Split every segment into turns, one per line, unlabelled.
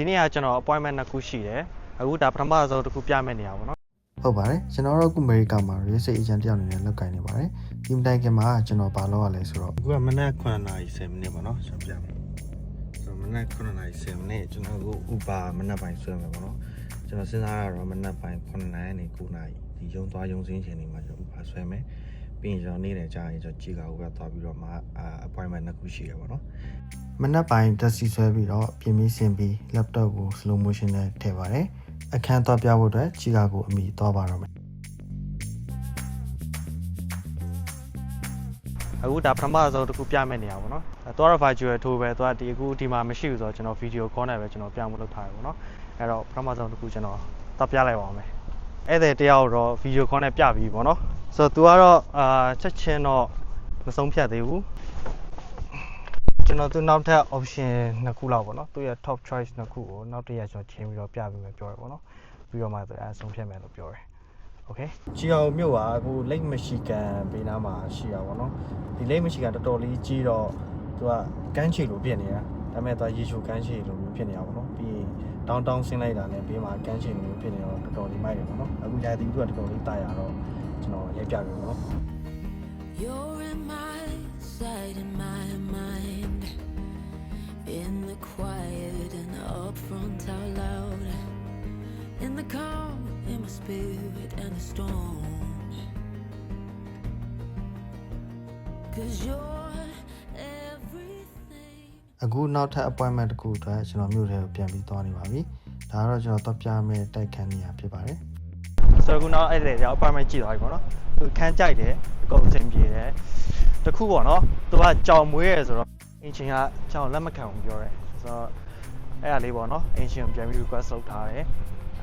ဒီနေ့ကကျွန်တော် appointment နှစ်ခုရှိတယ်အခုဒါပထမဆုံးတစ်ခုပြမယ့်နေရာပေါ့နော်
ဟုတ်ပါတယ်ကျွန်တော်တို့အခုအမေရိကန်မှာ real estate agent တယောက်အနေနဲ့လုပ်ကိုင်နေပါတယ်ဒီမတိုင်ခင်မှာကျွန်တော်ဘာလုပ်ရလဲဆိုတော့အခုကမနက်9:30မိနစ်ပေါ့နော်ကျွန်တော်ပြမယ်ဆိုတော့မနက်9:30မိနစ်ကျွန်တော်အခု Uber မနက်ပိုင်းဆွဲမယ်ပေါ့နော်ကျွန်တော်စဉ်းစားရတော့မနက်ပိုင်း9:00နာရီနေ9:00နာရီဒီရုံသွားရုံစင်းချိန်တွေမှာကျွန်တော် Uber ဆွဲမယ် ပြီးရင်ကျွန်တော်နေ့လည်ကြာရင်ကျွန်တော်ကြည်ကာဦးကသွားပြီးတော့မှအာ appointment နှစ်ခုရှိရပါတော့မနက်ပိုင်းတက်စီဆွဲပြီးတော့ပြင်ပြီးဆင်ပြီး laptop ကို slow motion နဲ့ထည့်ပါတယ်အခန်းသွားပြဖို့အတွက်ကြည်ကာကိုအမိသွားပါတော့မယ်
အခုဒါပထမဆုံးတစ်ခုပြမယ့်နေရာပေါ့နော်အဲသွားတော့ virtual tour ပဲသွားဒီအခုဒီမှာမရှိဘူးဆိုတော့ကျွန်တော် video call နဲ့ပဲကျွန်တော်ပြမှုလုပ်ထားတယ်ပေါ့နော်အဲ့တော့ပထမဆုံးတစ်ခုကျွန်တော်တော့ပြလိုက်ပါအောင်မယ်ဧည့်သည်တယောက်တော့ video call နဲ့ပြပြီးပေါ့နော် ဆိုတော့ तू ကတော့အာချက်ချင်းတော့မဆုံးဖြတ်သေးဘူးကျွန်တော်သူနောက်ထပ် option နှစ်ခုလောက်ပေါ့နော်သူရဲ့ top choice နှစ်ခုကိုနောက်တစ်ရက်ကျွန်တော်ချင်းပြီးတော့ပြပေးမယ်ပြောရပေါ့နော်ပြီးတော့မှသူအဲဆုံးဖြတ်မယ်လို့ပြောတယ် okay ချီအောင်မြို့ကအခု Lake Michigan ဘေးနားမှာရှိတာပေါ့နော်ဒီ Lake Michigan တော်တော်လေးကြီးတော့သူကကမ်းခြေလိုဖြစ်နေတာဒါပေမဲ့သူကရေချိုကမ်းခြေလိုမျိုးဖြစ်နေတာပေါ့နော်ပြီးရင် downtown ဆင်းလိုက်တာနဲ့ဘေးမှာကမ်းခြေလိုမျိုးဖြစ်နေတော့တော်တော်လေးမိုက်တယ်ပေါ့နော်အခုရာသီဥတုကတော်တော်လေးတာရတော့ ကျွန်တော်ရိုက်ပြပြီပေါ့နော်
You're in my sight and my mind. In the quiet and the upfront out loud. In the calm, in my spirit and the storm. Cause you're everything.
အခုနောက်ထပ် appointment တစ်ခုအတွက်ကျွန်တော်မြို့ထဲကိုပြန်ပြီးသွားနေပါပြီဒါကတော့ကျွန်တော်တော့ပြမယ့်တိုက်ခန်းနေရာဖြစ်ပါတယ်
ဆိုတော့ခုနောက်အဲ့ဒါရောက် apartment ကြည့်သွားပြီပေါ့နော်သူခန်းကြိုက်တယ်အကုန်အဆင်ပြေတယ်တခုပေါ့နော်သူကကြောင်မွေးရဲဆိုတော့အင်ရှင်ကကြောင်လက်မခံဘူးပြောတယ်ဆိုတော့အဲ့ဒါလေးပေါ့နော်အင်ရှင်ကိုပြန်ပြီး request လုပ်ထားတယ်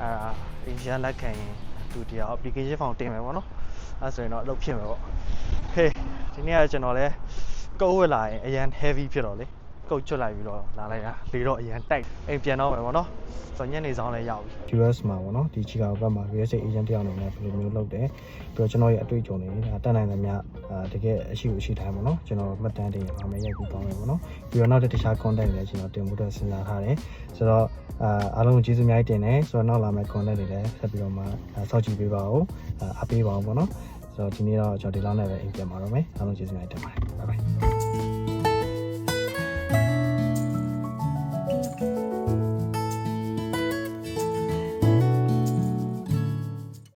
အဲ့ဒါအင်ရှင်ကလက်ခံရင်သူတရား application form တင်မယ်ပေါ့နော်အဲ့ဆိုရင်တော့အလုပ်ဖြစ်မယ်ပေါ့ okay ဒီနေ့ကကျွန်တော်လဲကုတ်ဝက်လာရင်အရန် heavy ဖြစ်တော့လေ ကုတ်ချွတ်လိုက်ပြီးတော့လာလိုက်တာလေတော့အရန်တိုက်အိမ်ပြန်တော့မယ်ပေါ့နော်ဆိုတော့ညနေဆောင်လည်းရောက်ပြီ
US မှာပေါ့နော်ဒီ Chicago ဘက်မှာ real estate agent တယောက်အနေနဲ့ဘယ်လိုမျိုးလုပ်တယ်ပြီးတော့ကျွန်တော်ရဲ့အတွေ့အကြုံတွေဒါတက်နိုင်သမျှအာတကယ်အရှိကိုအရှိတိုင်းပေါ့နော်ကျွန်တော်မှတ်တမ်းတင်ရမှာရိုက်ပြီးကောင်းတယ်ပေါ့နော်ပြီးတော့နောက်တစ်တခြား content တွေလည်းကျွန်တော်တင်ဖို့အတွက်စဉ်းစားထားတယ်ဆိုတော့အာအားလုံးကိုကျေးဇူးအများကြီးတင်တယ်ဆိုတော့နောက်လာမယ့် content တွေလည်းဆက်ပြီးတော့မှစောင့်ကြည့်ပေးပါဦးအားပေးပါဦးပေါ့နော်ဆိုတော့ဒီနေ့တော့ကျွန်တော်ဒီလောက်နဲ့ပဲအိမ်ပြန်ပါတော့မယ်အားလုံးကျေးဇူးအများကြီးတင်ပါတယ် bye bye